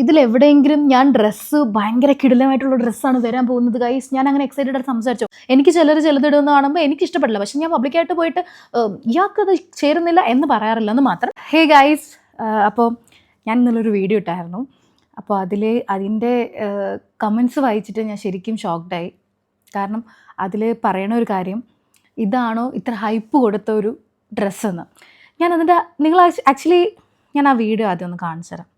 ഇതിലെവിടെയെങ്കിലും ഞാൻ ഡ്രസ്സ് ഭയങ്കര കിടിലമായിട്ടുള്ള ഡ്രസ്സാണ് വരാൻ പോകുന്നത് ഗൈസ് ഞാൻ അങ്ങനെ എക്സൈറ്റഡ് ആയിട്ട് സംസാരിച്ചു. എനിക്ക് ചിലർ ചിലതിടുന്ന കാണുമ്പോൾ എനിക്ക് ഇഷ്ടപ്പെടില്ല. പക്ഷെ ഞാൻ പബ്ലിക്കായിട്ട് പോയിട്ട് ഇയാൾക്കത് ചേരുന്നില്ല എന്ന് പറയാറില്ല എന്ന് മാത്രം. ഹേ ഗൈസ് അപ്പോൾ ഞാൻ ഇന്നലൊരു വീഡിയോ ഇട്ടായിരുന്നു. അപ്പോൾ അതിൽ അതിന്റെ കമൻസ് വായിച്ചിട്ട് ഞാൻ ശരിക്കും ഷോക്ക്ഡായി കാരണം അതിൽ പറയണ ഒരു കാര്യം ഇതാണോ ഇത്ര ഹൈപ്പ് കൊടുത്ത ഒരു ഡ്രസ്സെന്ന്. ഞാൻ അതിന്റെ നിങ്ങൾ ആക്ച്വലി ഞാൻ ആ വീഡിയോ ആദ്യം ഒന്ന് കാണിച്ചു തരാം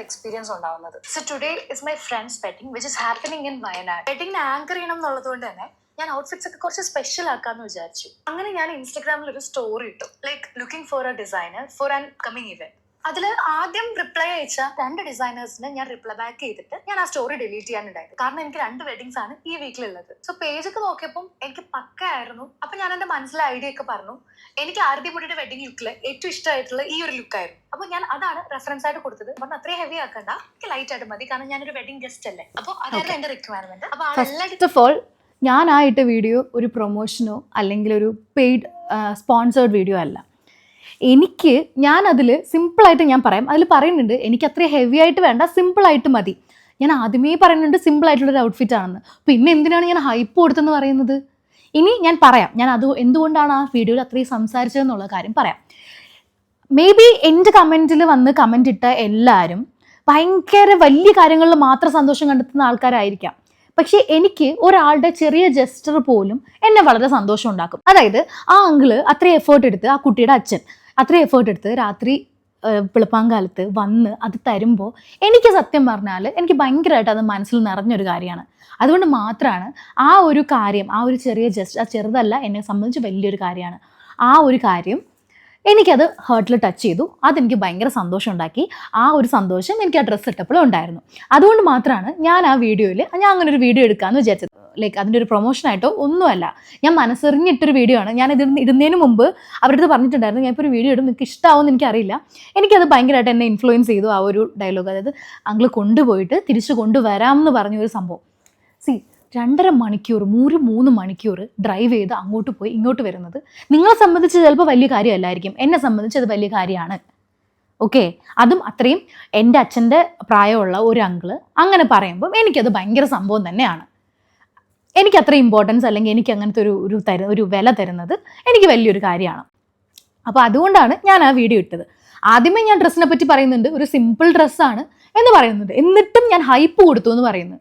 എക്സ്പീരിയൻസ് ഉണ്ടാവുന്നത്. So today is my friend's wedding which is happening in Wayanad വെഡിങ്ങിന് anchor ചെയ്യണം എന്നുള്ളത് കൊണ്ട് തന്നെ ഞാൻ ഔട്ട്ഫിറ്റ്സ് ഒക്കെ കുറച്ച് സ്പെഷ്യൽ ആക്കാന്ന് വിചാരിച്ചു. അങ്ങനെ ഞാൻ ഇൻസ്റ്റാഗ്രാമിൽ ഒരു സ്റ്റോറി ഇട്ടു. Like looking for a designer for an coming event അതിൽ ആദ്യം റിപ്ലൈ അയച്ച രണ്ട് ഡിസൈനേഴ്സിന് ഞാൻ റിപ്ലൈ ബാക്ക് ചെയ്തിട്ട് ഞാൻ ആ സ്റ്റോറി ഡിലീറ്റ് ചെയ്യാനുണ്ടായത്. കാരണം എനിക്ക് രണ്ട് വെഡിങ്സ് ആണ് ഈ വീക്കിലുള്ളത് സോ പേജ് ഒക്കെ നോക്കിയപ്പോൾ എനിക്ക് പക്ക ആയിരുന്നു. അപ്പൊ ഞാൻ എന്റെ മനസ്സിലെ ഐഡിയ ഒക്കെ പറഞ്ഞു. എനിക്ക് ആരതി പൊടിയുടെ വെഡിങ് ലുക്കിൽ ഏറ്റവും ഇഷ്ടമായിട്ടുള്ള ഈ ഒരു ലുക്ക് ആയിരുന്നു. അപ്പൊ ഞാൻ അതാണ് റെഫറൻസ് ആയിട്ട് കൊടുത്തത്. പറഞ്ഞു അത്രയും ഹെവി ആക്കണ്ട. എനിക്ക് ലൈറ്റ് ആയിട്ട് മതി. കാരണം ഞാനൊരു വെഡിങ് ഗസ്റ്റ് അല്ലേ? അപ്പൊ അതായിരുന്നു എന്റെ റിക്വയർമെന്റ് അപ്പൊ ഫസ്റ്റ് ഓഫ് ഓൾ ഞാൻ ആയിട്ട് വീഡിയോ ഒരു പ്രൊമോഷനോ അല്ലെങ്കിൽ ഒരു പെയ്ഡ് സ്പോൺസേർഡ് വീഡിയോ അല്ല. എനിക്ക് ഞാൻ അതിൽ സിമ്പിളായിട്ട് ഞാൻ പറയാം. അതിൽ പറയുന്നുണ്ട് എനിക്ക് അത്രയും ഹെവി ആയിട്ട് വേണ്ട സിമ്പിളായിട്ട് മതി. ഞാൻ ആദ്യമേ പറയുന്നുണ്ട് സിമ്പിൾ ആയിട്ടുള്ളൊരു ഔട്ട്ഫിറ്റ് ആണെന്ന്. പിന്നെ എന്തിനാണ് ഞാൻ ഹൈപ്പ് കൊടുത്തെന്ന് പറയുന്നത്? ഇനി ഞാൻ പറയാം. ഞാൻ അത് എന്തുകൊണ്ടാണ് ആ വീഡിയോയിൽ അത്രയും സംസാരിച്ചതെന്നുള്ള കാര്യം പറയാം. മേ ബി എന്റെ കമന്റിൽ വന്ന് കമന്റ് ഇട്ട എല്ലാവരും ഭയങ്കര വലിയ കാര്യങ്ങളിൽ മാത്രം സന്തോഷം കണ്ടെത്തുന്ന ആൾക്കാരായിരിക്കാം. പക്ഷേ എനിക്ക് ഒരാളുടെ ചെറിയ ജസ്റ്റർ പോലും എന്നെ വളരെ സന്തോഷം ഉണ്ടാക്കും. അതായത് ആ അങ്കിൾ അത്രയും എഫേർട്ട് എടുത്ത് ആ കുട്ടിയുടെ അച്ഛൻ അത്രയും എഫേർട്ട് എടുത്ത് രാത്രി വെളുപ്പാങ്കാലത്ത് വന്ന് അത് തരുമ്പോൾ എനിക്ക് സത്യം പറഞ്ഞാൽ എനിക്ക് ഭയങ്കരമായിട്ട് അത് മനസ്സിൽ നിറഞ്ഞൊരു കാര്യമാണ്. അതുകൊണ്ട് മാത്രമാണ് ആ ഒരു കാര്യം ആ ഒരു ചെറിയ ജസ്റ്റ് ആ ചെറുതല്ല എന്നെ സംബന്ധിച്ച് വലിയൊരു കാര്യമാണ്. ആ ഒരു കാര്യം എനിക്കത് ഹേർട്ടിൽ ടച്ച് ചെയ്തു. അതെനിക്ക് ഭയങ്കര സന്തോഷം ഉണ്ടാക്കി. ആ ഒരു സന്തോഷം എനിക്ക് ആ ഡ്രസ്സ് ഇട്ടപ്പോഴും ഉണ്ടായിരുന്നു. അതുകൊണ്ട് മാത്രമാണ് ഞാൻ ആ വീഡിയോയിൽ ഞാൻ അങ്ങനെ ഒരു വീഡിയോ എടുക്കാമെന്ന് വിചാരിച്ചത്. ലൈക്ക് അതിന്റെ ഒരു പ്രൊമോഷനായിട്ടോ ഒന്നുമല്ല. ഞാൻ മനസ്സെറിഞ്ഞിട്ടൊരു വീഡിയോ ആണ്. ഞാൻ ഇത് ഇടുന്നതിന് മുമ്പ് അവരുടെ അടുത്ത് പറഞ്ഞിട്ടുണ്ടായിരുന്നു ഞാൻ ഇപ്പോൾ ഒരു വീഡിയോ ഇടും നിങ്ങൾക്ക് ഇഷ്ടമാവുമെന്ന് എനിക്കറിയില്ല. എനിക്കത് ഭയങ്കരമായിട്ട് എന്നെ ഇൻഫ്ലുവൻസ് ചെയ്തു ആ ഒരു ഡയലോഗ് അതായത് അങ്കിൾ കൊണ്ടുപോയിട്ട് തിരിച്ചു കൊണ്ടുവരാമെന്ന് പറഞ്ഞ ഒരു സംഭവം. സി രണ്ടര മണിക്കൂർ മൂന്ന് മൂന്ന് മണിക്കൂർ ഡ്രൈവ് ചെയ്ത് അങ്ങോട്ട് പോയി ഇങ്ങോട്ട് വരുന്നത് നിങ്ങളെ സംബന്ധിച്ച് ചിലപ്പോൾ വലിയ കാര്യമല്ലായിരിക്കും. എന്നെ സംബന്ധിച്ച് അത് വലിയ കാര്യമാണ്. ഓക്കെ അതും അത്രയും എന്റെ അച്ഛന്റെ പ്രായമുള്ള ഒരു അങ്കിൾ അങ്ങനെ പറയുമ്പം എനിക്കത് ഭയങ്കര സംഭവം തന്നെയാണ്. എനിക്ക് അത്ര ഇമ്പോർട്ടൻസ് അല്ലെങ്കിൽ എനിക്ക് അങ്ങനത്തെ ഒരു ഒരു തര ഒരു വില തരുന്നത് എനിക്ക് വലിയൊരു കാര്യമാണ്. അപ്പോൾ അതുകൊണ്ടാണ് ഞാൻ ആ വീഡിയോ ഇട്ടത്. ആദ്യമേ ഞാൻ ഡ്രസ്സിനെ പറ്റി പറയുന്നുണ്ട്. ഒരു സിമ്പിൾ ഡ്രസ്സാണ് എന്ന് പറയുന്നുണ്ട്. എന്നിട്ടും ഞാൻ ഹൈപ്പ് കൊടുത്തു എന്ന് പറയുന്നു.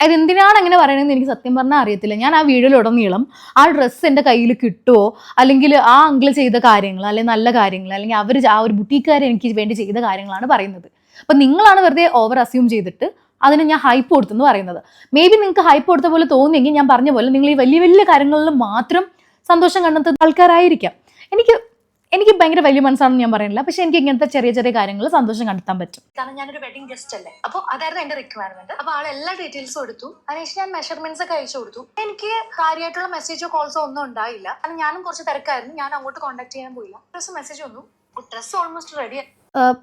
അതെന്തിനാണ് അങ്ങനെ പറയണതെന്ന് എനിക്ക് സത്യം പറഞ്ഞാൽ അറിയത്തില്ല. ഞാൻ ആ വീഡിയോയിൽ ഉടനീളം ആ ഡ്രസ്സ് എന്റെ കയ്യിൽ കിട്ടുമോ അല്ലെങ്കിൽ ആ അങ്കിൾ ചെയ്ത കാര്യങ്ങൾ അല്ലെങ്കിൽ നല്ല കാര്യങ്ങൾ അല്ലെങ്കിൽ അവർ ആ ഒരു ബുട്ടീക്കാർ എനിക്ക് വേണ്ടി ചെയ്ത കാര്യങ്ങളാണ് പറയുന്നത്. അപ്പം നിങ്ങളാണ് വെറുതെ ഓവർ അസ്യൂം ചെയ്തിട്ട് അതിന് ഞാൻ ഹൈപ്പ് കൊടുത്തെന്ന് പറയുന്നത്. മേ ബി നിങ്ങൾക്ക് ഹൈപ്പ് കൊടുത്ത പോലെ തോന്നിയെങ്കിൽ ഞാൻ പറഞ്ഞ പോലെ നിങ്ങൾ ഈ വലിയ വലിയ കാര്യങ്ങളിൽ മാത്രം സന്തോഷം കണ്ടെത്തുന്ന ആൾക്കാരായിരിക്കാം. എനിക്ക് എനിക്ക് ഭയങ്കര വലിയ മനസ്സാണെന്ന് ഞാൻ പറയുന്നില്ല. പക്ഷെ എനിക്ക് ഇങ്ങനത്തെ ചെറിയ ചെറിയ കാര്യങ്ങൾ സന്തോഷം കണ്ടെത്താൻ പറ്റും. കാരണം ഞാനൊരു വെഡിങ് ഗസ്റ്റ് അല്ലേ? അപ്പോൾ അതായിരുന്നു എന്റെ റിക്വയർമെന്റ് അപ്പൊ ആൾ എല്ലാ ഡീറ്റെയിൽസും എടുത്തു. അതിനുശേഷം ഞാൻ മെഷർമെന്റ്സ് ഒക്കെ അയച്ചു കൊടുത്തു. എനിക്ക് കാര്യമായിട്ടുള്ള മെസ്സേജോ കോൾസോ ഒന്നും ഉണ്ടായില്ല. കാരണം ഞാനും കുറച്ച് തിരക്കായിരുന്നു. ഞാൻ അങ്ങോട്ട് കോൺടാക്ട് ചെയ്യാൻ പോയില്ല. ഡ്രസ് മെസ്സേജ് വന്നു. ഡ്രസ് ഓൾമോസ്റ്റ് റെഡി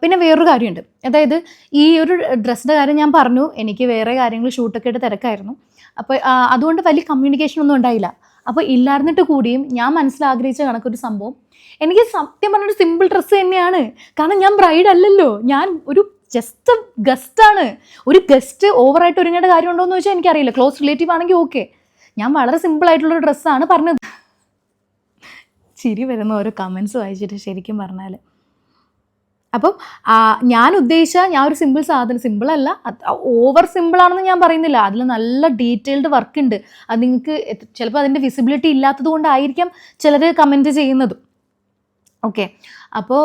പിന്നെ വേറൊരു കാര്യമുണ്ട്. അതായത് ഈ ഒരു ഡ്രസ്സിന്റെ കാര്യം ഞാൻ പറഞ്ഞു എനിക്ക് വേറെ കാര്യങ്ങൾ ഷൂട്ടൊക്കെ ആയിട്ട് തിരക്കായിരുന്നു. അപ്പോൾ അതുകൊണ്ട് വലിയ കമ്മ്യൂണിക്കേഷൻ ഒന്നും ഉണ്ടായില്ല. അപ്പോൾ ഇല്ലായിരുന്നിട്ട് കൂടിയും ഞാൻ മനസ്സിലാഗ്രഹിച്ച കണക്കൊരു സംഭവം. എനിക്ക് സത്യം പറഞ്ഞൊരു സിമ്പിൾ ഡ്രസ്സ് തന്നെയാണ്. കാരണം ഞാൻ ബ്രൈഡ് അല്ലല്ലോ. ഞാൻ ഒരു ജസ്റ്റ് ഗസ്റ്റാണ് ഒരു ഗസ്റ്റ് ഓവറായിട്ട് ഒരുങ്ങേണ്ട കാര്യമുണ്ടോ എന്ന് ചോദിച്ചാൽ എനിക്കറിയില്ല. ക്ലോസ് റിലേറ്റീവ് ആണെങ്കിൽ ഓക്കെ ഞാൻ വളരെ സിമ്പിൾ ആയിട്ടുള്ളൊരു ഡ്രസ്സാണ് പറഞ്ഞത്. ചിരി വരുന്ന ഓരോ കമൻസ് വായിച്ചിട്ട് ശരിക്കും പറഞ്ഞാൽ അപ്പം ഞാൻ ഉദ്ദേശിച്ച ഞാൻ ഒരു സിമ്പിൾ സാധനം സിമ്പിൾ അല്ല ഓവർ സിമ്പിൾ ആണെന്ന് ഞാൻ പറയുന്നില്ല. അതിൽ നല്ല ഡീറ്റെയിൽഡ് വർക്ക് ഉണ്ട്. അത് നിങ്ങൾക്ക് ചിലപ്പോൾ അതിന്റെ വിസിബിലിറ്റി ഇല്ലാത്തത് കൊണ്ടായിരിക്കാം ചിലർ കമന്റ് ചെയ്യുന്നത് ഓക്കെ അപ്പോൾ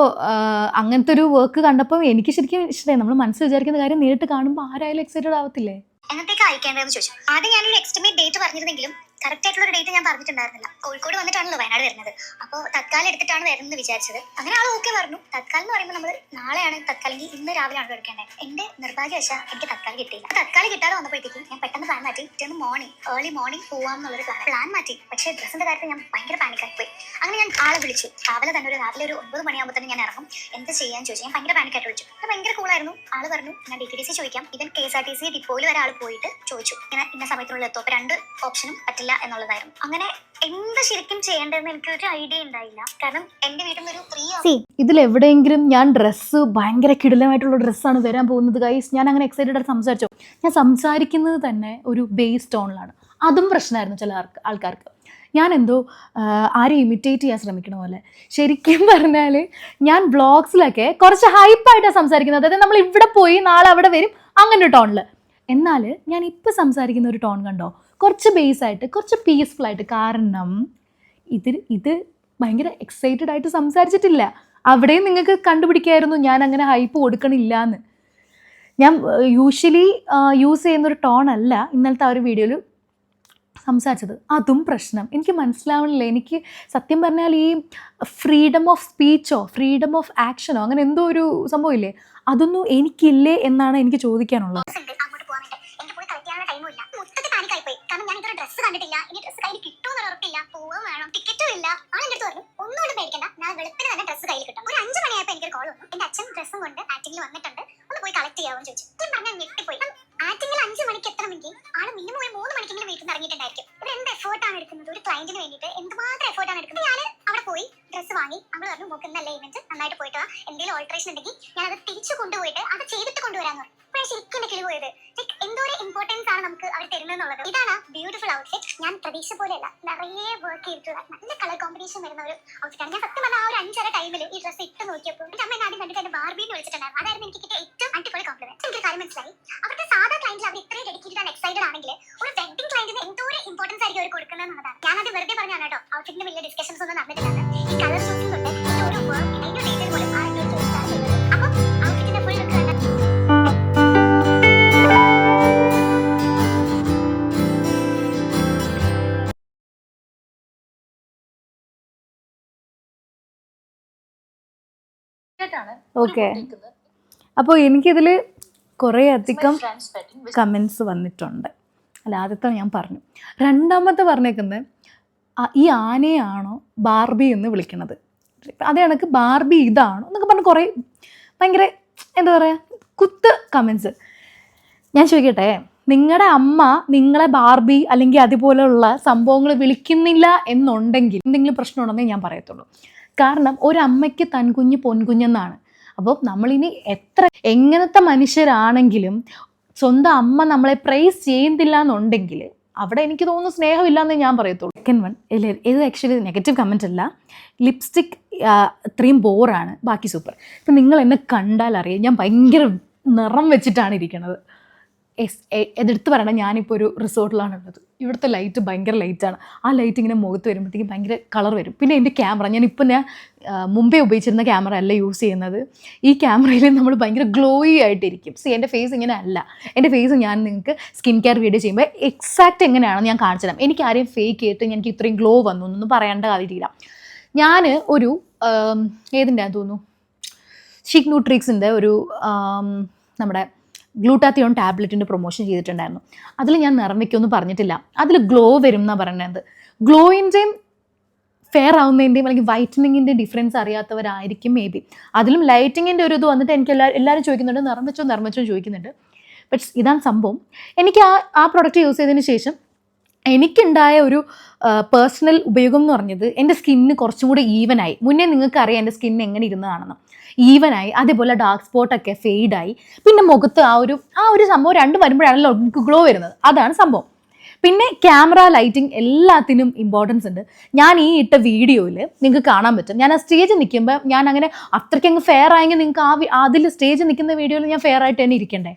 അങ്ങനത്തെ ഒരു വർക്ക് കണ്ടപ്പോൾ എനിക്ക് ശരിക്കും ഇഷ്ടമായി. നമ്മൾ മനസ്സിൽ വിചാരിക്കുന്ന കാര്യം നേരിട്ട് കാണുമ്പോൾ ആരായാലും എക്സൈറ്റഡ് ആവത്തില്ലേ? എന്നത്തേക്ക് അയക്കേണ്ടതെന്ന് ചോദിച്ചു? ആദ്യം ഞാനൊരു എക്സ്റ്റിമേറ്റ് ഡേറ്റ് പറഞ്ഞിരുന്നെങ്കിലും കറക്റ്റ് ആയിട്ടുള്ള ഡേറ്റ് ഞാൻ പറഞ്ഞിട്ടുണ്ടായിരുന്നില്ല. കോഴിക്കോട് വന്നിട്ടാണല്ലോ വയനാട് വരുന്നത്. അപ്പോൾ തത്കാലം എടുത്തിട്ടാണ് വരുന്നത് വിചാരിച്ചത്. അങ്ങനെ ആൾ ഓക്കെ പറഞ്ഞു. തത്കാലം എന്ന് പറയുമ്പോൾ നമ്മൾ നാളെയാണ് തത്കാലെങ്കിൽ ഇന്ന് രാവിലെയാണ് എടുക്കേണ്ടത്. എന്റെ നിർഭാഗ്യവശാൽ എനിക്ക് തത്കാലം കിട്ടിയില്ല. തത്കാലം കിട്ടാതെ വന്നപ്പോഴത്തേക്കും ഞാൻ പെട്ടെന്ന് പ്ലാൻ മാറ്റി. പിറ്റേന്ന് മോർണിംഗ് ഏർലി മോർണിംഗ് പോവാം എന്നുള്ളൊരു പ്ലാൻ പ്ലാൻ മാറ്റി. പക്ഷേ ഡ്രസ്സിന്റെ കാര്യത്തിൽ ഞാൻ ഭയങ്കര പാനിക്കായി പോയി. അങ്ങനെ ഞാൻ ആളെ വിളിച്ചു. രാവിലെ തന്നെ ഒരു രാവിലെ ഒരു ഒമ്പത് മണിയാകുമ്പോൾ തന്നെ ഞാൻ ഇറങ്ങും. എന്ത് ചെയ്യാൻ ചോദിച്ചു. ഞാൻ ഭയങ്കര പാനിക്കായിട്ട് വിളിച്ചു. അത് ഭയങ്കര കൂളായിരുന്നു ആൾ പറഞ്ഞു ഞാൻ ഡി ടി സി ചോദിക്കാം. ഇവൻ K S R T C ഡിപ്പോയിൽ വരെ ആൾ പോയിട്ട് ചോദിച്ചു. ഇങ്ങനെ ഇന്ന സമയത്തിനുള്ളിൽ എത്തും. അപ്പോൾ രണ്ട് ഓപ്ഷനും പറ്റില്ല. എന്നുള്ളതായിരുന്നു. അങ്ങനെ എന്ത് ശരിക്കും ചെയ്യേണ്ടതെന്ന് എനിക്ക് ഒരു ഐഡിയ ഉണ്ടായില്ല. കാരണം എന്റെ വീട്ടിൽ നിന്ന് ഒരു ത്രീ ഇതിൽ എവിടെയെങ്കിലും ഞാൻ ഡ്രസ്സ് ഭയങ്കര കിടിലമായിട്ടുള്ള ഡ്രസ്സാണ് വരാൻ പോകുന്നത്. ഗൈസ് ഞാൻ അങ്ങനെ എക്സൈറ്റഡ് ആയിട്ട് സംസാരിച്ചു? ഞാൻ സംസാരിക്കുന്നത് തന്നെ ഒരു ബേസ് ടോണിലാണ് അതും പ്രശ്നമായിരുന്നു ചില ആൾക്ക് ആൾക്കാർക്ക്. ഞാൻ എന്തോ ആരെയും ആരെ ഇമിറ്റേറ്റ് ചെയ്യാൻ ശ്രമിക്കണ പോലെ. ശരിക്കും പറഞ്ഞാൽ ഞാൻ ബ്ലോഗ്സിലൊക്കെ കുറച്ച് ഹൈപ്പായിട്ടാണ് സംസാരിക്കുന്നത്. അതായത് നമ്മൾ ഇവിടെ പോയി നാളെ അവിടെ വരും അങ്ങനെ ടോണിൽ എന്നാൽ ഞാൻ ഇപ്പോൾ സംസാരിക്കുന്ന ഒരു ടോൺ കണ്ടോ? കുറച്ച് ബേസ് ആയിട്ട് കുറച്ച് പീസ്ഫുൾ ആയിട്ട്. കാരണം ഇത് ഇത് ഭയങ്കര എക്സൈറ്റഡ് ആയിട്ട് സംസാരിച്ചിട്ടില്ല. അവിടെയും നിങ്ങൾക്ക് കണ്ടുപിടിക്കായിരുന്നു ഞാൻ അങ്ങനെ ഹൈപ്പ് കൊടുക്കണില്ല എന്ന് ഞാൻ യൂഷ്വലി യൂസ് ചെയ്യുന്നൊരു ടോൺ അല്ല ഇന്നലത്തെ ആ ഒരു വീഡിയോയിൽ സംസാരിച്ചത്. അതും പ്രശ്നം. എനിക്ക് മനസ്സിലാവണില്ല. എനിക്ക് സത്യം പറഞ്ഞാൽ ഈ ഫ്രീഡം ഓഫ് സ്പീച്ചോ ഫ്രീഡം ഓഫ് ആക്ഷനോ അങ്ങനെ എന്തോ ഒരു സംഭവമില്ലേ അതൊന്നും എനിക്കില്ലേ എന്നാണ് എനിക്ക് ചോദിക്കാനുള്ളത് ഉണ്ട് അങ്ങോട്ട് പോകാൻ വേണ്ടി എനിക്ക് പോയി കളക്ട് ചെയ്യാനുള്ള ടൈമും ഇല്ല മൊത്തത്തിൽ പാനിക്കായി പോയി കാരണം കണ്ടിട്ടില്ല. ഇനി ഡ്രസ്സ് കയ്യിൽ കിട്ടുമെന്ന് ഉറപ്പില്ല. പോവാൻ വേണം. ടിക്കറ്റും ഇല്ല. ആ എന്റെ അടുത്ത് പറഞ്ഞു ഒന്നുകൊണ്ട് പേടിക്കണ്ട. ഞാൻ വെളുപ്പിന് തന്നെ ഡ്രസ്സ് കയ്യിൽ കിട്ടും. ഒരു അഞ്ച് മണിയായപ്പോൾ എനിക്കൊരു കോൾ വന്നു. എന്റെ അച്ഛൻ ഡ്രസ്സും കൊണ്ട് ആറ്റിങ്ങിൽ വന്നിട്ടുണ്ട്. ഒന്ന് പോയി കളക്ട് ചെയ്യാമെന്ന് ചോദിച്ചു. ഞാൻ പറഞ്ഞാൽ ഞെട്ടിപ്പോയി. ആറ്റിങ്ങിൽ അഞ്ച് മണിക്ക് എത്തണമെങ്കിൽ ആൾ മിനിമം ഒരു മൂന്ന് മണിക്കെങ്കിലും വീട്ടിൽ നിന്ന് ഇറങ്ങിയിട്ടുണ്ടായിരിക്കും. ഇവർ എന്ത് എഫേർട്ടാണ് എടുക്കുന്നത്? ഒരു ക്ലയന്റിന് വേണ്ടിയിട്ട് എന്തുമാത്രം എഫേർട്ടാണ് എടുക്കുന്നത്? ഞാൻ അവിടെ പോയി ഡ്രസ്സ് വാങ്ങി. നമ്മൾ പറഞ്ഞു നോക്കുന്നല്ലേ ഇവന്റ് നന്നായിട്ട് പോയിട്ട്. എന്തെങ്കിലും ഓൾട്രേഷൻ ഉണ്ടെങ്കിൽ ഞാൻ അത് തിരിച്ചു കൊണ്ടുപോയിട്ട് അത് ചെയ്തിട്ട് കൊണ്ടുവരാന്ന് പറഞ്ഞു. ശരിക്കും എന്റെ കിളി പോയത് ലൈക്ക് എന്തോ ഇമ്പോർട്ടൻസ് ആണ് നമുക്ക് അവർ തരുന്നത് ഇതാണ് ബ്യൂട്ടിഫുൾ ഔട്ട്ഫിറ്റ് ഞാൻ പ്രതീക്ഷ പോലെയല്ല നിറയെ വർക്ക് ചെയ്തിട്ടുള്ള നല്ല കളർ കോമ്പിനേഷൻ വരുന്ന ഒരു ഔട്ട്ഫിറ്റ് ആണ്. ഞാൻ സത്യം പറഞ്ഞ ആ ഒരു അഞ്ചര ടൈമിൽ ഈ ഡ്രസ്സ് ഇട്ട് നോക്കിയപ്പോൾ എന്റെ അമ്മ ആദ്യം കണ്ടിട്ട് എന്റെ ബാർബിന്ന് വിളിച്ചിട്ടുണ്ടായിരുന്നു. അതായിരുന്നു എനിക്ക് കിട്ടിയ ഏറ്റവും അടിപൊളി കോംപ്ലിമെന്റ് എനിക്ക് കാര്യം മനസ്സിലായി. അവരുടെ സാധാ ക്ലയന്റിൽ അവർ ഇത്രയും ഡെഡിക്കേറ്റഡ് ആണ് എക്സൈറ്റഡ് ആണെങ്കിൽ ഒരു വെഡിങ് ക്ലയന്റിന് എന്തോ ഒരു ഇമ്പോർട്ടൻസ് ആയിരിക്കും അവർ കൊടുക്കുന്നത് എന്നുള്ളതാണ് ഞാനത് വെറുതെ പറഞ്ഞാണ് കേട്ടോ. ഔട്ട്ഫിറ്റിന് വലിയ ഡിസ്കഷൻസ് ഒന്നും നടന്നിട്ടില്ല ഈ കളർ ാണ് Okay. അപ്പോൾ എനിക്കിതിൽ കുറേ അധികം കമന്റ്സ് കമൻസ് വന്നിട്ടുണ്ട്. അല്ല ആദ്യത്തെ ഞാൻ പറഞ്ഞു. രണ്ടാമത്തെ പറഞ്ഞേക്കുന്നത് ഈ ആനയാണോ ബാർബി എന്ന് വിളിക്കണത്? അതേ കണക്ക് ബാർബി ഇതാണോ എന്നൊക്കെ പറഞ്ഞ് കുറേ ഭയങ്കര എന്താ പറയുക കുത്ത് കമൻസ് ഞാൻ ചോദിക്കട്ടെ നിങ്ങളുടെ അമ്മ നിങ്ങളെ ബാർബി അല്ലെങ്കിൽ അതുപോലെയുള്ള സംഭവങ്ങൾ വിളിക്കുന്നില്ല എന്നുണ്ടെങ്കിൽ എന്തെങ്കിലും പ്രശ്നമുണ്ടെന്നേ ഞാൻ പറയത്തുള്ളൂ. കാരണം ഒരു ഒരമ്മയ്ക്ക് തൻകുഞ്ഞ് പൊൻകുഞ്ഞെന്നാണ്. അപ്പോൾ നമ്മളിനി എത്ര എങ്ങനത്തെ മനുഷ്യരാണെങ്കിലും സ്വന്തം അമ്മ നമ്മളെ പ്രൈസ് ചെയ്യുന്നില്ല എന്നുണ്ടെങ്കിൽ അവിടെ എനിക്ക് തോന്നുന്നു സ്നേഹമില്ലാന്ന് ഞാൻ പറയത്തുള്ളൂ. സെക്കൻഡ് വൺ ഇല്ല ഇത് ആക്ച്വലി നെഗറ്റീവ് കമന്റ് അല്ല. ലിപ്സ്റ്റിക് ഇത്രയും ബോറാണ് ബാക്കി സൂപ്പർ ഇപ്പം നിങ്ങൾ എന്നെ കണ്ടാൽ അറിയാം. ഞാൻ ഭയങ്കര നിറം വെച്ചിട്ടാണ് ഇരിക്കുന്നത് എസ് എതെടുത്ത് പറയണം ഞാനിപ്പോൾ ഒരു റിസോർട്ടിലാണുള്ളത്. ഇവിടുത്തെ ലൈറ്റ് ഭയങ്കര ലൈറ്റാണ്. ആ ലൈറ്റ് ഇങ്ങനെ മുഖത്ത് വരുമ്പോഴത്തേക്കും ഭയങ്കര കളർ വരും. പിന്നെ എന്റെ ക്യാമറ ഞാൻ ഞാൻ മുമ്പേ ഉപയോഗിച്ചിരുന്ന ക്യാമറ അല്ല യൂസ് ചെയ്യുന്നത്. ഈ ക്യാമറയിൽ നമ്മൾ ഭയങ്കര ഗ്ലോയി ആയിട്ടിരിക്കും. സി എന്റെ ഫേസ് ഇങ്ങനെ അല്ല. എന്റെ ഫേസ് ഞാൻ നിങ്ങൾക്ക് സ്കിൻ കെയർ വീഡിയോ ചെയ്യുമ്പോൾ എക്സാക്റ്റ് എങ്ങനെയാണെന്ന് ഞാൻ കാണിച്ചു തരാം. എനിക്ക് ആരെയും ഫേക്ക് ചെയ്തിട്ട് എനിക്ക് ഇത്രയും ഗ്ലോ വന്നു എന്നൊന്നും പറയേണ്ട കാര്യമില്ല. ഞാൻ ഒരു ഏതിന്റെ തോന്നുന്നു? ഷിക് ന്യൂട്രിക്സിന്റെ ഒരു നമ്മുടെ ഗ്ലൂട്ടാത്തിയോൺ ടാബ്ലറ്റിന്റെ പ്രൊമോഷൻ ചെയ്തിട്ടുണ്ടായിരുന്നു. അതിൽ ഞാൻ നിറം വയ്ക്കുമെന്ന് പറഞ്ഞിട്ടില്ല. അതിൽ ഗ്ലോ വരും എന്നാണ് പറയുന്നത് ഗ്ലോയിന്റെയും ഫെയർ ആവുന്നതിന്റെയും അല്ലെങ്കിൽ വൈറ്റനിങ്ങിന്റെ ഡിഫറൻസ് അറിയാത്തവരായിരിക്കും മേ ബി. അതിലും ലൈറ്റിങ്ങിന്റെ ഒരു ഇത് വന്നിട്ട് എനിക്ക് എല്ലാ എല്ലാവരും ചോദിക്കുന്നുണ്ട്. നിർമ്മിച്ചോ നിർമ്മിച്ചോ ചോദിക്കുന്നുണ്ട്. ബട്ട് ഇതാണ് സംഭവം. എനിക്ക് ആ ആ പ്രൊഡക്റ്റ് യൂസ് ചെയ്തതിന് ശേഷം എനിക്കുണ്ടായ ഒരു പേഴ്സണൽ ഉപയോഗം എന്ന് പറഞ്ഞത് എന്റെ സ്കിന്ന് കുറച്ചും കൂടി ഈവനായി മുന്നേ നിങ്ങൾക്ക് അറിയാം എന്റെ സ്കിൻ എങ്ങനെ ഇരുന്നതാണെന്ന്. ഈവനായി അതേപോലെ ഡാർക്ക് സ്പോട്ടൊക്കെ ഫെയ്ഡായി പിന്നെ മുഖത്ത് ആ ഒരു ആ ഒരു സംഭവം രണ്ടും വരുമ്പോഴാണല്ലോ നമുക്ക് ഗ്ലോ വരുന്നത്. അതാണ് സംഭവം. പിന്നെ ക്യാമറ ലൈറ്റിംഗ് എല്ലാത്തിനും ഇമ്പോർട്ടൻസ് ഉണ്ട്. ഞാൻ ഈ ഇട്ട വീഡിയോയിൽ നിങ്ങൾക്ക് കാണാൻ പറ്റും. ഞാൻ ആ സ്റ്റേജിൽ നിൽക്കുമ്പോൾ ഞാൻ അങ്ങനെ അത്രയ്ക്ക് അങ്ങ് ഫെയർ ആയെങ്കിൽ നിങ്ങൾക്ക് ആ അതിൽ സ്റ്റേജ് നിൽക്കുന്ന വീഡിയോയിൽ ഞാൻ ഫെയർ ആയിട്ട് തന്നെ ഇരിക്കണ്ടേ?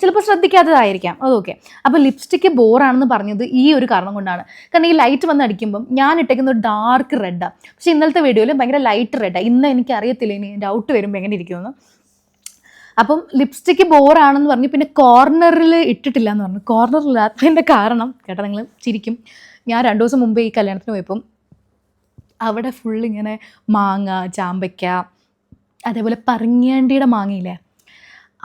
ചിലപ്പോൾ ശ്രദ്ധിക്കാത്തതായിരിക്കാം. അതൊക്കെ അപ്പോൾ ലിപ്സ്റ്റിക്ക് ബോറാണെന്ന് പറഞ്ഞത് ഈ ഒരു കാരണം കൊണ്ടാണ്. കാരണം ഈ ലൈറ്റ് വന്ന് അടിക്കുമ്പം ഞാൻ ഇട്ടേക്കുന്ന ഒരു ഡാർക്ക് റെഡാണ് പക്ഷേ ഇന്നലത്തെ വീഡിയോയിൽ ഭയങ്കര ലൈറ്റ് റെഡാണ് ഇന്ന് എനിക്ക് അറിയത്തില്ല ഇനി ഡൗട്ട് വരുമ്പോൾ എങ്ങനെ ഇരിക്കുമെന്ന്. അപ്പം ലിപ്സ്റ്റിക്ക് ബോറാണെന്ന് പറഞ്ഞ് പിന്നെ കോർണറിൽ ഇട്ടിട്ടില്ല എന്ന് പറഞ്ഞു. കോർണറില്ലാത്തതിന്റെ കാരണം കേട്ടോ നിങ്ങൾ ചിരിക്കും. ഞാൻ രണ്ടു ദിവസം മുമ്പ് ഈ കല്യാണത്തിന് പോയപ്പം അവിടെ ഫുൾ ഇങ്ങനെ മാങ്ങ ചാമ്പയ്ക്ക അതേപോലെ പറങ്ങിയാണ്ടിയുടെ മാങ്ങയില്ലേ?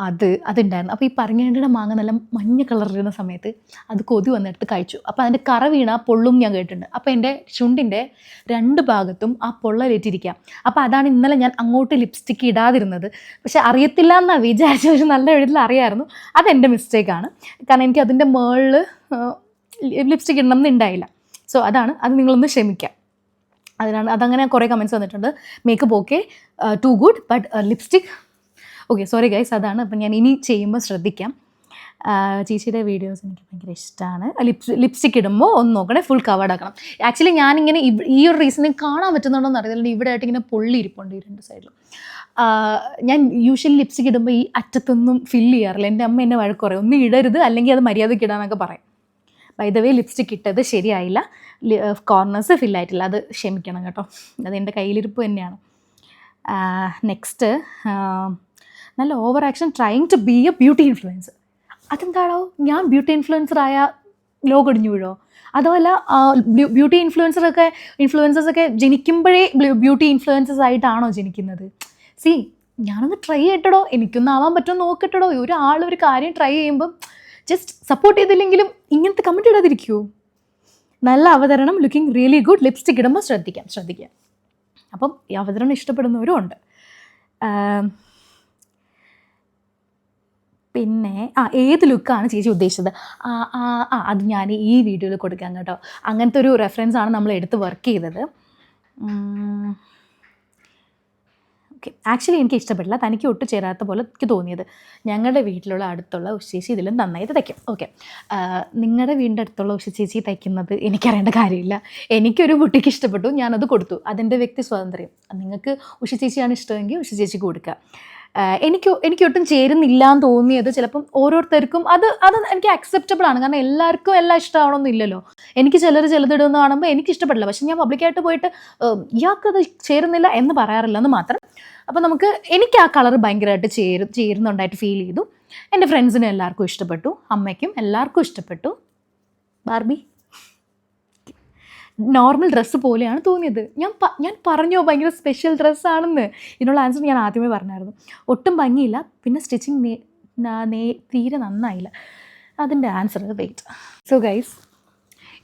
അത് അതുണ്ടായിരുന്നു. അപ്പോൾ ഈ പറങ്ങേണ്ടിയുടെ മാങ്ങ നല്ല മഞ്ഞ കളറിടുന്ന സമയത്ത് അത് കൊതി വന്നെടുത്ത് കഴിച്ചു. അപ്പോൾ അതിന്റെ കറ വീണ പൊള്ളും ഞാൻ കേട്ടിട്ടുണ്ട്. അപ്പോൾ എന്റെ ചുണ്ടിന്റെ രണ്ട് ഭാഗത്തും ആ പൊള്ളലേറ്റിരിക്കാം അപ്പോൾ അതാണ് ഇന്നലെ ഞാൻ അങ്ങോട്ട് ലിപ്സ്റ്റിക്ക് ഇടാതിരുന്നത്. പക്ഷേ അറിയത്തില്ല എന്നാണ് വിചാരിച്ചത് പക്ഷെ നല്ല എഴുതിൽ അറിയാമായിരുന്നു അതെന്റെ മിസ്റ്റേക്കാണ് കാരണം എനിക്ക് അതിന്റെ മേളിൽ ലിപ്സ്റ്റിക്ക് ഇടണം എന്നുണ്ടായില്ല സോ അതാണ് അത് നിങ്ങളൊന്ന് ക്ഷമിക്കാം. അതിനാണ് അതങ്ങനെ കുറേ കമന്റ്സ് വന്നിട്ടുണ്ട്. Makeup okay too good but lipstick okay sorry guys അതാണ്. അപ്പം ഞാൻ ഇനി ചെയ്യുമ്പോൾ ശ്രദ്ധിക്കാം. ചേച്ചിയുടെ വീഡിയോസ് എനിക്ക് ഭയങ്കര ഇഷ്ടമാണ് ലിപ്സ് ലിപ്സ്റ്റിക് ഇടുമ്പോൾ ഒന്ന് നോക്കണേ ഫുൾ കവേർഡ് ആക്കണം. ആക്ച്വലി ഞാനിങ്ങനെ ഈ ഒരു റീസണിൽ കാണാൻ പറ്റുന്നുണ്ടോ എന്ന് അറിയില്ല ഇവിടെ ആയിട്ട് ഇങ്ങനെ പൊള്ളി ഇരിപ്പുണ്ട് ഈ രണ്ട് സൈഡിലും ഞാൻ യൂഷ്വലി ലിപ്സ്റ്റിക് ഇടുമ്പോൾ ഈ അറ്റത്തൊന്നും ഫില്ല് ചെയ്യാറില്ല. എന്റെ അമ്മ എന്നെ വഴക്ക് പറയും ഒന്നും ഇടരുത് അല്ലെങ്കിൽ അത് മര്യാദയ്ക്ക് ഇടാന്നൊക്കെ പറയും. ബൈ ദ വേ ലിപ്സ്റ്റിക് ഇട്ടത് ശരിയായില്ല. കോർണേഴ്സ് ഫില്ലായിട്ടില്ല അത് ക്ഷമിക്കണം കേട്ടോ. അത് എന്റെ കയ്യിലിരിപ്പ് തന്നെയാണ്. നെക്സ്റ്റ് നല്ല over action trying to be a beauty influencer അതെന്താണോ ഞാൻ ബ്യൂട്ടി ഇൻഫ്ലുവൻസർ ആയ ലോകടിഞ്ഞു വീഴോ? അതുമല്ല ബ്യൂട്ടി ഇൻഫ്ലുവൻസറൊക്കെ ഇൻഫ്ലുവൻസേഴ്സൊക്കെ ജനിക്കുമ്പോഴേ ബ്യൂട്ടി ഇൻഫ്ലുവൻസേഴ്സ് ആയിട്ടാണോ ജനിക്കുന്നത്? സി ഞാനൊന്ന് ട്രൈ ചെയ്യട്ടടോ എനിക്കൊന്നും ആവാൻ പറ്റുമോ നോക്കട്ടടോ ഒരാൾ ഒരു കാര്യം ട്രൈ ചെയ്യുമ്പം ജസ്റ്റ് സപ്പോർട്ട് ചെയ്തില്ലെങ്കിലും ഇങ്ങനത്തെ കമന്റ് ഇടാതിരിക്കുമോ നല്ല അവതരണം ലുക്കിംഗ് റിയലി ഗുഡ് ലിപ്സ്റ്റിക് ഇടുമ്പോൾ ശ്രദ്ധിക്കാം ശ്രദ്ധിക്കാം. അപ്പം ഈ അവതരണം ഇഷ്ടപ്പെടുന്നവരും ഉണ്ട്. പിന്നെ ആ ഏത് ലുക്കാണ് ചേച്ചി ഉദ്ദേശിച്ചത്? ആ ആ ആ അത് ഞാൻ ഈ വീഡിയോയിൽ കൊടുക്കാം കേട്ടോ. അങ്ങനത്തെ ഒരു റെഫറൻസ് ആണ് നമ്മൾ എടുത്ത് വർക്ക് ചെയ്തത്. ഓക്കെ ആക്ച്വലി എനിക്ക് ഇഷ്ടപ്പെട്ടില്ല തനിക്ക് ഒട്ടു ചേരാത്ത പോലെ എനിക്ക് തോന്നിയത്. ഞങ്ങളുടെ വീട്ടിലുള്ള അടുത്തുള്ള ഉഷേച്ചി ഇതിലും നന്നായിട്ട് തയ്ക്കും. ഓക്കെ നിങ്ങളുടെ വീടിന്റെ അടുത്തുള്ള ഉഷച്ചേച്ചി തയ്ക്കുന്നത് എനിക്കറിയേണ്ട കാര്യമില്ല. എനിക്കൊരു കുട്ടിക്ക് ഇഷ്ടപ്പെട്ടു. ഞാനത് കൊടുത്തു. അതെന്റെ വ്യക്തി സ്വാതന്ത്ര്യം. നിങ്ങൾക്ക് ഉഷച്ചേച്ചിയാണ് ഇഷ്ടമെങ്കിൽ ഉഷച്ചേച്ചിക്ക് കൊടുക്കുക. എനിക്ക് എനിക്ക് ഒട്ടും ചേരുന്നില്ല എന്ന് തോന്നിയത് ചിലപ്പം ഓരോരുത്തർക്കും അത് അത് എനിക്ക് അക്സെപ്റ്റബിൾ ആണ്. കാരണം എല്ലാവർക്കും എല്ലാം ഇഷ്ടമാവണമെന്നില്ലല്ലോ എനിക്ക് ചിലർ ചിലതിടുന്ന കാണുമ്പോൾ എനിക്ക് ഇഷ്ടപ്പെടില്ല. പക്ഷെ ഞാൻ പബ്ലിക്കായിട്ട് പോയിട്ട് ഇയാൾക്കത് ചേരുന്നില്ല എന്ന് പറയാറില്ല എന്ന് മാത്രം. അപ്പോൾ നമുക്ക് എനിക്ക് ആ കളർ ഭയങ്കരമായിട്ട് ചേരും ചേരുന്നുണ്ടായിട്ട് ഫീൽ ചെയ്തു. എന്റെ ഫ്രണ്ട്സിനും എല്ലാവർക്കും ഇഷ്ടപ്പെട്ടു. അമ്മയ്ക്കും എല്ലാവർക്കും ഇഷ്ടപ്പെട്ടു. ബാർബി. നോർമൽ ഡ്രസ്സ് പോലെയാണ് തോന്നിയത്. ഞാൻ ഞാൻ പറഞ്ഞോ ഭയങ്കര സ്പെഷ്യൽ ഡ്രസ്സാണെന്ന് ഇതിനുള്ള ആൻസർ ഞാൻ ആദ്യമേ പറഞ്ഞായിരുന്നു. ഒട്ടും ഭംഗിയില്ല പിന്നെ സ്റ്റിച്ചിങ് തീരെ നന്നായില്ല. അതിന്റെ ആൻസർ വെയിറ്റ് സോ ഗൈസ്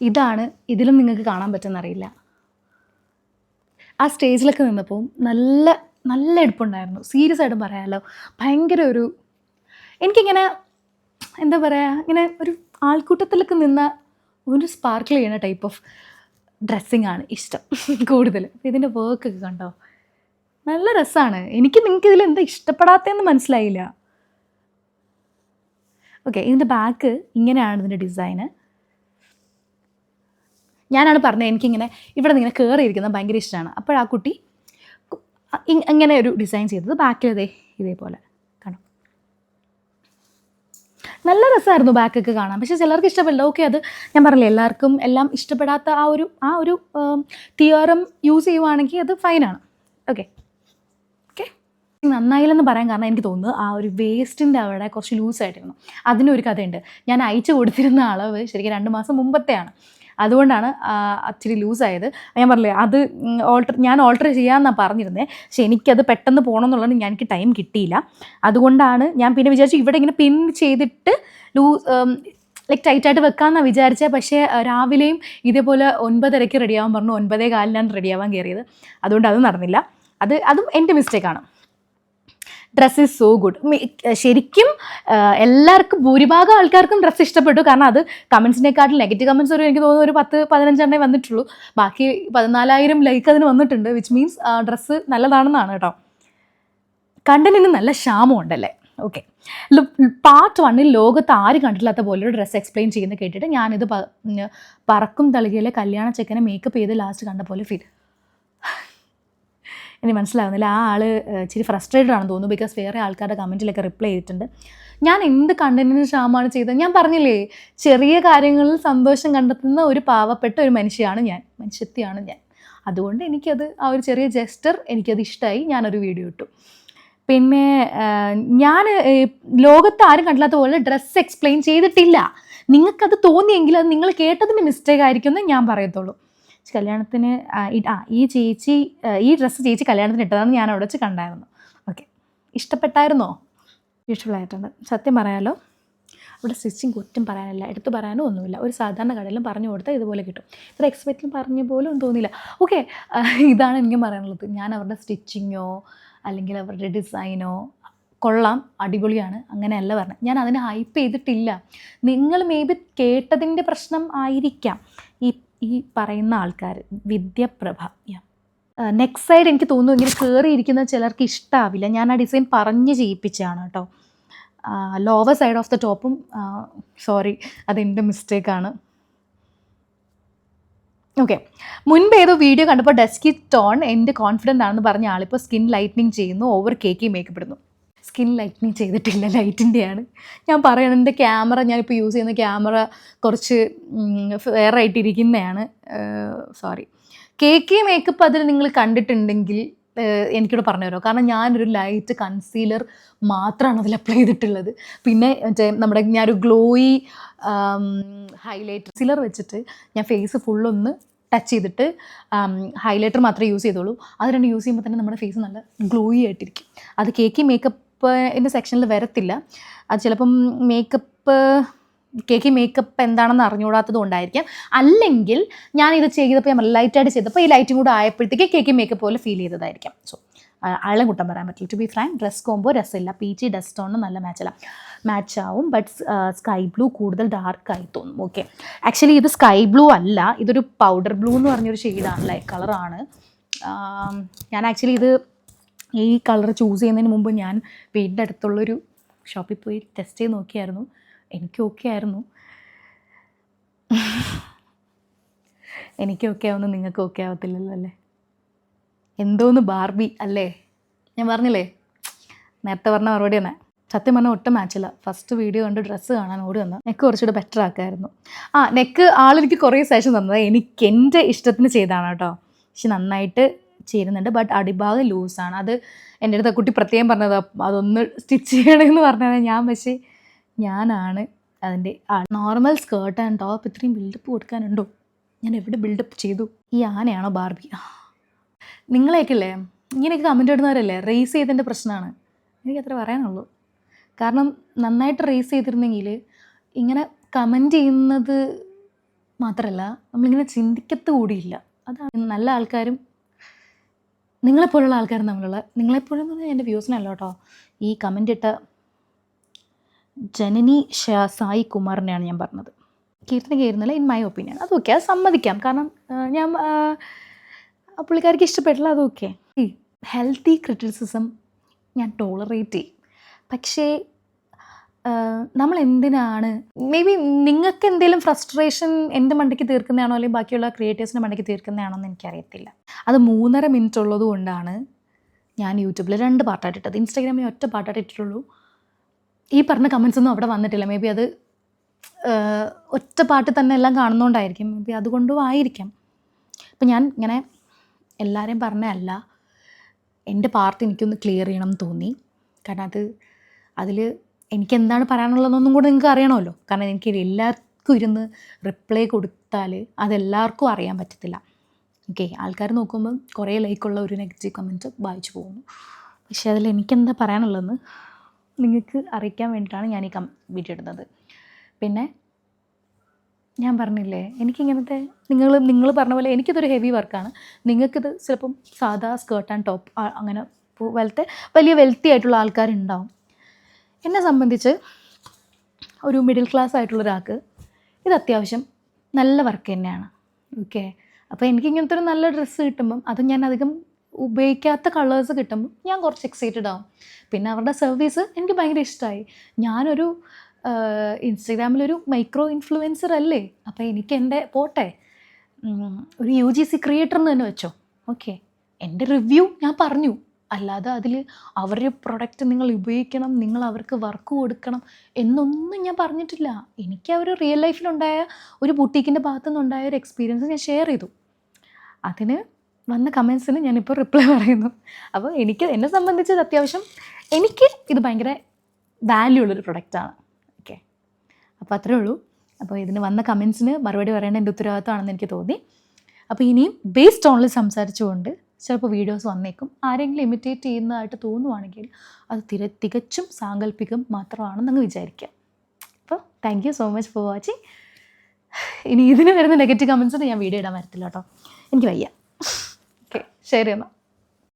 ഇതാണ് ഇതിലും നിങ്ങൾക്ക് കാണാൻ പറ്റുമെന്നറിയില്ല ആ സ്റ്റേജിലൊക്കെ നിന്നപ്പോൾ നല്ല നല്ല എടുപ്പുണ്ടായിരുന്നു. സീരിയസ് ആയിട്ടും പറയാമല്ലോ ഭയങ്കര ഒരു എനിക്കിങ്ങനെ എന്താ പറയുക ഇങ്ങനെ ഒരു ആൾക്കൂട്ടത്തിലൊക്കെ നിന്ന ഒരു സ്പാർക്കിൾ ചെയ്യുന്ന ടൈപ്പ് ഓഫ് ഡ്രസ്സിങ് ആണ് ഇഷ്ടം കൂടുതൽ ഇതിന്റെ വർക്കൊക്കെ കണ്ടോ? നല്ല രസമാണ് എനിക്ക് നിങ്ങൾക്ക് ഇതിൽ എന്താ ഇഷ്ടപ്പെടാത്തതെന്ന് മനസ്സിലായില്ല. ഓക്കെ ഇതിന്റെ ബാക്ക് ഇങ്ങനെയാണ് ഇതിന്റെ ഡിസൈന് ഞാനാണ് പറഞ്ഞത് എനിക്കിങ്ങനെ ഇവിടെ നിന്ന് ഇങ്ങനെ കയറിയിരിക്കുന്നത് ഭയങ്കര ഇഷ്ടമാണ്. അപ്പോൾ ആ കുട്ടി ഇങ്ങനെ ഒരു ഡിസൈൻ ചെയ്തത്. ബാക്കിലതേ ഇതേപോലെ. നല്ല രസമായിരുന്നു ബാക്കൊക്കെ കാണാൻ. പക്ഷേ ചിലർക്ക് ഇഷ്ടപ്പെടില്ല. ഓക്കെ അത് ഞാൻ പറഞ്ഞില്ല എല്ലാവർക്കും എല്ലാം ഇഷ്ടപ്പെടാത്ത ആ ഒരു ആ ഒരു തിയറം യൂസ് ചെയ്യുവാണെങ്കിൽ അത് ഫൈനാണ് ഓക്കെ ഓക്കെ നന്നായില്ലെന്ന് പറയാൻ കാരണം എനിക്ക് തോന്നുന്നു ആ ഒരു വേസ്റ്റിന്റെ അവിടെ കുറച്ച് ലൂസായിട്ടിരുന്നു അതിനൊരു കഥയുണ്ട്. ഞാൻ അയച്ചു കൊടുത്തിരുന്ന അളവ് ശരിക്കും രണ്ട് മാസം മുമ്പത്തെയാണ്. അതുകൊണ്ടാണ് അച്ചിരി ലൂസായത് ഞാൻ പറഞ്ഞില്ലേ അത് ഓൾട്ടർ ഞാൻ ഓൾട്ടർ ചെയ്യാമെന്നാണ് പറഞ്ഞിരുന്നത് പക്ഷെ എനിക്കത് പെട്ടെന്ന് പോകണം എന്നുള്ളത് ഞാൻ എനിക്ക് ടൈം കിട്ടിയില്ല. അതുകൊണ്ടാണ് ഞാൻ പിന്നെ വിചാരിച്ചു ഇവിടെ ഇങ്ങനെ പിൻ ചെയ്തിട്ട് ലൂസ് ലൈക്ക് ടൈറ്റായിട്ട് വെക്കാമെന്നാണ് വിചാരിച്ചത് പക്ഷേ രാവിലെയും ഇതേപോലെ ഒൻപതരയ്ക്ക് റെഡിയാവാൻ പറഞ്ഞു. ഒൻപതേ കാലിനാണ് റെഡിയാവാൻ കയറിയത് അതുകൊണ്ട് അത് നടന്നില്ല. അത് അതും എന്റെ മിസ്റ്റേക്കാണ് ഡ്രസ്സ് ഈസ് സോ ഗുഡ് ശരിക്കും എല്ലാവർക്കും ഭൂരിഭാഗം ആൾക്കാർക്കും ഡ്രസ്സ് ഇഷ്ടപ്പെട്ടു. കാരണം അത് കമൻസിനെക്കാട്ടിൽ നെഗറ്റീവ് കമൻസ് ഒരു എനിക്ക് തോന്നുന്നു ഒരു പത്ത് പതിനഞ്ചെണ്ണേ വന്നിട്ടുള്ളൂ. ബാക്കി പതിനാലായിരം ലൈക്ക് അതിന് വന്നിട്ടുണ്ട് വിച്ച് മീൻസ് ഡ്രസ്സ് നല്ലതാണെന്നാണ് കേട്ടോ. കണ്ടന്റിന് നല്ല ക്ഷാമം ഉണ്ടല്ലേ? ഓക്കെ പാർട്ട് വണ്ണിൽ ലോകത്ത് ആര് കണ്ടിട്ടില്ലാത്ത പോലെ ഒരു ഡ്രസ്സ് എക്സ്പ്ലെയിൻ ചെയ്യുന്നത് കേട്ടിട്ട് ഞാനിത് പറക്കും തളികയിലെ കല്യാണ ചെക്കനെ മേക്കപ്പ് ചെയ്ത് ലാസ്റ്റ് കണ്ട പോലെ ഫീൽ ഇനി മനസ്സിലാകുന്നില്ല ആ ആൾ ഇച്ചിരി ഫ്രസ്ട്രേറ്റഡ് ആണെന്ന് തോന്നുന്നു. ബിക്കോസ് വേറെ ആൾക്കാരുടെ കമന്റിലൊക്കെ റിപ്ലൈ ചെയ്തിട്ടുണ്ട്. ഞാൻ എന്ത് കണ്ടന്റിന് ക്ഷാമമാണ് ചെയ്തത്? ഞാൻ പറഞ്ഞില്ലേ ചെറിയ കാര്യങ്ങളിൽ സന്തോഷം കണ്ടെത്തുന്ന ഒരു പാവപ്പെട്ട ഒരു മനുഷ്യയാണ് ഞാൻ. മനുഷ്യത്തെയാണ് ഞാൻ. അതുകൊണ്ട് എനിക്കത് ആ ഒരു ചെറിയ ജസ്റ്റർ എനിക്കത് ഇഷ്ടമായി ഞാനൊരു വീഡിയോ ഇട്ടു. പിന്നെ ഞാൻ ലോകത്ത് ആരും കണ്ടില്ലാത്ത പോലെ ഡ്രസ്സ് എക്സ്പ്ലെയിൻ ചെയ്തിട്ടില്ല. നിങ്ങൾക്കത് തോന്നിയെങ്കിൽ അത് നിങ്ങൾ കേട്ടതിന്റെ മിസ്റ്റേക്ക് ആയിരിക്കും എന്ന് ഞാൻ പറയത്തുള്ളൂ. കല്യാണത്തിന് ആ, ഈ- ചേച്ചി ഈ ഡ്രസ്സ് ചേച്ചി കല്യാണത്തിന് ഇട്ടതാണ് ഞാൻ അവിടെ വെച്ച് കണ്ടായിരുന്നു. ഓക്കെ. ഇഷ്ടപ്പെട്ടായിരുന്നോ? ബ്യൂട്ടിഫുള്ളായിട്ടുണ്ട് സത്യം പറയാലോ അവിടെ സ്റ്റിച്ചിങ് കുറ്റം പറയാനില്ല എടുത്തു പറയാനോ ഒന്നുമില്ല. ഒരു സാധാരണ കടയിലും പറഞ്ഞു കൊടുത്താൽ ഇതുപോലെ കിട്ടും. ഇത്ര എക്സ്പെക്റ്റിൽ പറഞ്ഞ പോലും തോന്നിയില്ല. ഓക്കെ ഇതാണ് എനിക്കും പറയാനുള്ളത്. ഞാൻ അവരുടെ സ്റ്റിച്ചിങ്ങോ അല്ലെങ്കിൽ അവരുടെ ഡിസൈനോ കൊള്ളാം അടിപൊളിയാണ് അങ്ങനെയല്ല പറഞ്ഞത്. ഞാൻ അതിനെ ഹൈപ്പ് ചെയ്തിട്ടില്ല. നിങ്ങൾ മേ ബി കേട്ടതിന്റെ പ്രശ്നം ആയിരിക്കാം. ഈ പറയുന്ന ആൾക്കാർ വിദ്യപ്രഭ നെക്സ്റ്റ് സൈഡ് എനിക്ക് തോന്നുന്നു ഇങ്ങനെ കയറിയിരിക്കുന്ന ചിലർക്ക് ഇഷ്ടാവില്ല. ഞാൻ ആ ഡിസൈൻ പറഞ്ഞ് ചെയ്യിപ്പിച്ചാണ് കേട്ടോ. ലോവർ സൈഡ് ഓഫ് ദ ടോപ്പും സോറി അതെന്റെ മിസ്റ്റേക്കാണ് ഓക്കെ മുൻപ് ഏതോ വീഡിയോ കണ്ടപ്പോൾ ഡെസ്കി ടോൺ എന്റെ കോൺഫിഡന്റ് ആണെന്ന് പറഞ്ഞ ആളിപ്പോൾ സ്കിൻ ലൈറ്റനിങ് ചെയ്യുന്നു ഓവർ കേക്കി മേക്കപ്പ് ഇടുന്നു. സ്കിൻ ലൈറ്റനിങ് ചെയ്തിട്ടില്ല ലൈറ്റിന്റെയാണ്. ഞാൻ പറയണം എന്റെ ക്യാമറ ഞാനിപ്പോൾ യൂസ് ചെയ്യുന്ന ക്യാമറ കുറച്ച് ഫെയർ സോറി. കേക്ക് മേക്കപ്പ് അതിൽ നിങ്ങൾ കണ്ടിട്ടുണ്ടെങ്കിൽ എനിക്കിവിടെ പറഞ്ഞു തരുമോ? കാരണം ഞാനൊരു ലൈറ്റ് കൺസീലർ മാത്രമാണ് അതിൽ അപ്ലൈ ചെയ്തിട്ടുള്ളത്. പിന്നെ മറ്റേ നമ്മുടെ ഞാനൊരു ഗ്ലോയി ഹൈലൈറ്റർ സിലർ വെച്ചിട്ട് ഞാൻ ഫേസ് ഫുള്ളൊന്ന് ടച്ച് ചെയ്തിട്ട് ഹൈലൈറ്റർ മാത്രമേ യൂസ് ചെയ്തോളൂ അത് രണ്ട് യൂസ് ചെയ്യുമ്പോൾ തന്നെ നമ്മുടെ ഫേസ് നല്ല ഗ്ലോയി ആയിട്ടിരിക്കും. അത് കേക്കി മേക്കപ്പിന്റെ സെക്ഷനിൽ വരത്തില്ല. അത് ചിലപ്പം മേക്കപ്പ് കേക്ക് മേക്കപ്പ് എന്താണെന്ന് അറിഞ്ഞുകൂടാത്തത് കൊണ്ടായിരിക്കാം. അല്ലെങ്കിൽ ഞാൻ ഇത് ചെയ്തപ്പോൾ ഞാൻ ലൈറ്റായിട്ട് ചെയ്തപ്പോൾ ഈ ലൈറ്റും കൂടെ ആയപ്പോഴത്തേക്ക് കേക്ക് മേക്കപ്പ് പോലെ ഫീൽ ചെയ്തതായിരിക്കാം. സോ ആളെ കൂട്ടം പറയാൻ പറ്റില്ല. To be frank dress combo രസമില്ല. പി ഡസ്റ്റ് ടോണിന് നല്ല മാച്ചല്ല മാച്ച് ആവും ബട്ട് സ്കൈ ബ്ലൂ കൂടുതൽ ഡാർക്കായി തോന്നും. ഓക്കെ ആക്ച്വലി ഇത് സ്കൈ ബ്ലൂ അല്ല. ഇതൊരു പൗഡർ ബ്ലൂ എന്ന് പറഞ്ഞൊരു ഷെയ്ഡാണ് ലൈക്ക് കളറാണ് ഞാൻ ആക്ച്വലി ഇത് ഈ കളർ ചൂസ് ചെയ്യുന്നതിന് മുമ്പ് ഞാൻ വീടിന്റെ അടുത്തുള്ളൊരു ഷോപ്പിൽ പോയി ടെസ്റ്റ് ചെയ്ത് നോക്കിയായിരുന്നു. എനിക്ക് ഓക്കെ ആയിരുന്നു. എനിക്ക് ഓക്കെ ആവുന്ന നിങ്ങൾക്ക് ഓക്കെ ആവത്തില്ലല്ലോ അല്ലേ? എന്തോന്ന് ബാർബി അല്ലേ? ഞാൻ പറഞ്ഞില്ലേ നേരത്തെ പറഞ്ഞ മറുപടി തന്നെ. സത്യം പറഞ്ഞാൽ ഒട്ടും മാച്ചില്ല ഫസ്റ്റ് വീഡിയോ കണ്ട് ഡ്രസ്സ് കാണാൻ ഓടി വന്ന നെക്ക് കുറച്ചുകൂടെ ബെറ്റർ ആക്കായിരുന്നു. ആ നെക്ക് ആളെനിക്ക് കുറേ സെഷൻ തന്നത്. എനിക്ക് എന്റെ ഇഷ്ടത്തിന് ചെയ്താണ് കേട്ടോ. പക്ഷെ നന്നായിട്ട് ചേരുന്നുണ്ട്. ബട്ട് അടിഭാഗം ലൂസാണ് അത് എന്റെ അടുത്ത് കുട്ടി പ്രത്യേകം പറഞ്ഞത് അതൊന്ന് സ്റ്റിച്ച് ചെയ്യണമെന്ന് പറഞ്ഞാൽ ഞാൻ. പക്ഷേ ഞാനാണ് അതിന്റെ ആ നോർമൽ സ്കേർട്ട് ആൻഡ് ടോപ്പ് ഇത്രയും ബിൽഡപ്പ് കൊടുക്കാനുണ്ടോ? ഞാൻ എവിടെ ബിൽഡപ്പ് ചെയ്തു? ഈ ആനയാണോ ബാർബി? നിങ്ങളെയൊക്കെ അല്ലേ? ഇങ്ങനെയൊക്കെ കമന്റ് ഇടുന്നവരല്ലേ? റേസ് ചെയ്തതിന്റെ പ്രശ്നമാണ്. എനിക്ക് അത്ര പറയാനുള്ളൂ. കാരണം നന്നായിട്ട് റേസ് ചെയ്തിരുന്നെങ്കിൽ ഇങ്ങനെ കമന്റ് ചെയ്യുന്നത് മാത്രമല്ല നമ്മളിങ്ങനെ ചിന്തിക്കത്ത് കൂടിയില്ല. അതാണ്. നല്ല ആൾക്കാരും നിങ്ങളെപ്പോലുള്ള ആൾക്കാരും തമ്മിലുള്ള നിങ്ങളെപ്പോഴും പറഞ്ഞാൽ എന്റെ വ്യൂസിനല്ല കേട്ടോ. ഈ കമന്റ് ഇട്ട ജനനി സായി കുമാറിനെയാണ് ഞാൻ പറഞ്ഞത്. കീർത്തന കയറുന്നില്ല ഇൻ മൈ ഒപ്പീനിയൻ അത് ഓക്കെ അത് സമ്മതിക്കാം. കാരണം ഞാൻ പുള്ളിക്കാർക്ക് ഇഷ്ടപ്പെട്ടില്ല അത് ഓക്കെ ഹെൽത്തി ക്രിറ്റിസിസം ഞാൻ ടോളറേറ്റ് ചെയ്യും. പക്ഷേ നമ്മൾ എന്തിനാണ് മേ ബി നിങ്ങൾക്ക് എന്തെങ്കിലും ഫ്രസ്ട്രേഷൻ എന്റെ മണ്ടയ്ക്ക് തീർക്കുന്നതാണോ? അല്ലെങ്കിൽ ബാക്കിയുള്ള ക്രിയേറ്റേഴ്സിന്റെ മണ്ടയ്ക്ക് തീർക്കുന്നതാണോ എന്ന് എനിക്കറിയത്തില്ല. അത് മൂന്നര മിനിറ്റ് ഉള്ളത് കൊണ്ടാണ് ഞാൻ യൂട്യൂബിൽ രണ്ട് പാട്ടായിട്ട് ഇട്ടത്. ഇൻസ്റ്റാഗ്രാമിൽ ഒറ്റ പാട്ടായിട്ട് ഇട്ടിട്ടുള്ളൂ. ഈ പറഞ്ഞ കമൻസ് ഒന്നും അവിടെ വന്നിട്ടില്ല. മേ ബി അത് ഒറ്റ പാട്ട് തന്നെ എല്ലാം കാണുന്നതുകൊണ്ടായിരിക്കും മേ ബി അതുകൊണ്ടും ആയിരിക്കാം. അപ്പം ഞാൻ ഇങ്ങനെ എല്ലാവരെയും പറഞ്ഞല്ല എന്റെ പാർട്ട് എനിക്കൊന്ന് ക്ലിയർ ചെയ്യണം തോന്നി. കാരണം അത് അതിൽ എനിക്ക് എന്താണ് പറയാനുള്ളതെന്നൊന്നും കൂടെ നിങ്ങൾക്ക് അറിയണമല്ലോ. കാരണം എനിക്ക് എല്ലാവർക്കും ഇരുന്ന് റിപ്ലൈ കൊടുത്താൽ അതെല്ലാവർക്കും അറിയാൻ പറ്റത്തില്ല. ഓക്കെ ആൾക്കാർ നോക്കുമ്പം കുറേ ലൈക്കുള്ള ഒരു നെഗറ്റീവ് കമന്റ് വായിച്ചു പോകുന്നു. പക്ഷേ അതിൽ എനിക്കെന്താ പറയാനുള്ളതെന്ന് നിങ്ങൾക്ക് അറിയിക്കാൻ വേണ്ടിയിട്ടാണ് ഞാൻ ഈ കം വീഡിയോ ഇടുന്നത്. പിന്നെ ഞാൻ പറഞ്ഞില്ലേ എനിക്കിങ്ങനത്തെ നിങ്ങൾ നിങ്ങൾ പറഞ്ഞ പോലെ എനിക്കിതൊരു ഹെവി വർക്കാണ് നിങ്ങൾക്കിത് ചിലപ്പം സാധാ സ്കേർട്ട് ആൻഡ് ടോപ്പ് അങ്ങനെ വലത്തെ വലിയ വെൽത്തി ആയിട്ടുള്ള ആൾക്കാരുണ്ടാവും. എന്നെ സംബന്ധിച്ച് ഒരു മിഡിൽ ക്ലാസ് ആയിട്ടുള്ള ഒരാൾക്ക് ഇത് അത്യാവശ്യം നല്ല വർക്ക് തന്നെയാണ്. ഓക്കെ അപ്പോൾ എനിക്ക് ഇങ്ങനത്തെ ഒരു നല്ല ഡ്രസ്സ് കിട്ടുമ്പം അത് ഞാൻ അധികം ഉപയോഗിക്കാത്ത കളേഴ്സ് കിട്ടുമ്പോൾ ഞാൻ കുറച്ച് എക്സൈറ്റഡ് ആവും. പിന്നെ അവരുടെ സർവീസ് എനിക്ക് ഭയങ്കര ഇഷ്ടമായി ഞാനൊരു ഇൻസ്റ്റഗ്രാമിലൊരു മൈക്രോ ഇൻഫ്ലുവൻസർ അല്ലേ? അപ്പോൾ എനിക്ക് എന്റെ പോട്ടെ ഒരു യു ജി സി ക്രിയേറ്റർ എന്ന് തന്നെ വെച്ചോ. ഓക്കെ എന്റെ റിവ്യൂ ഞാൻ പറഞ്ഞു. അല്ലാതെ അതിൽ അവരുടെ പ്രൊഡക്റ്റ് നിങ്ങൾ ഉപയോഗിക്കണം നിങ്ങൾ അവർക്ക് വർക്ക് കൊടുക്കണം എന്നൊന്നും ഞാൻ പറഞ്ഞിട്ടില്ല. എനിക്ക് അവർ റിയൽ ലൈഫിലുണ്ടായ ഒരു ബുട്ടീക്കിന്റെ ഭാഗത്തു നിന്നുണ്ടായ ഒരു എക്സ്പീരിയൻസ് ഞാൻ ഷെയർ ചെയ്തു. അതിന് വന്ന കമൻസിന് ഞാനിപ്പോൾ റിപ്ലൈ പറയുന്നു. അപ്പോൾ എനിക്ക് എന്നെ സംബന്ധിച്ചത് അത്യാവശ്യം എനിക്ക് ഇത് ഭയങ്കര വാല്യൂ ഉള്ളൊരു പ്രൊഡക്റ്റാണ് ഓക്കെ അപ്പോൾ അത്രേ ഉള്ളൂ. അപ്പോൾ ഇതിന് വന്ന കമൻസിന് മറുപടി പറയേണ്ട എന്റെ ഉത്തരവാദിത്തമാണെന്ന് എനിക്ക് തോന്നി. അപ്പോൾ ഇനിയും ബേസ്ഡ് ഓണിൽ സംസാരിച്ചുകൊണ്ട് ചിലപ്പോൾ വീഡിയോസ് വന്നേക്കും. ആരെങ്കിലും ഇമിറ്റേറ്റ് ചെയ്യുന്നതായിട്ട് തോന്നുവാണെങ്കിൽ അത് തിര തികച്ചും സാങ്കല്പികം മാത്രമാണെന്നങ്ങ് വിചാരിക്കാം. അപ്പോൾ thank you so much for watching ഇനി ഇതിന് വരുന്ന നെഗറ്റീവ് കമൻസിന് ഞാൻ വീഡിയോ ഇടാൻ വരത്തില്ല കേട്ടോ. എനിക്ക് വയ്യ. ഓക്കെ ശരി എന്നാൽ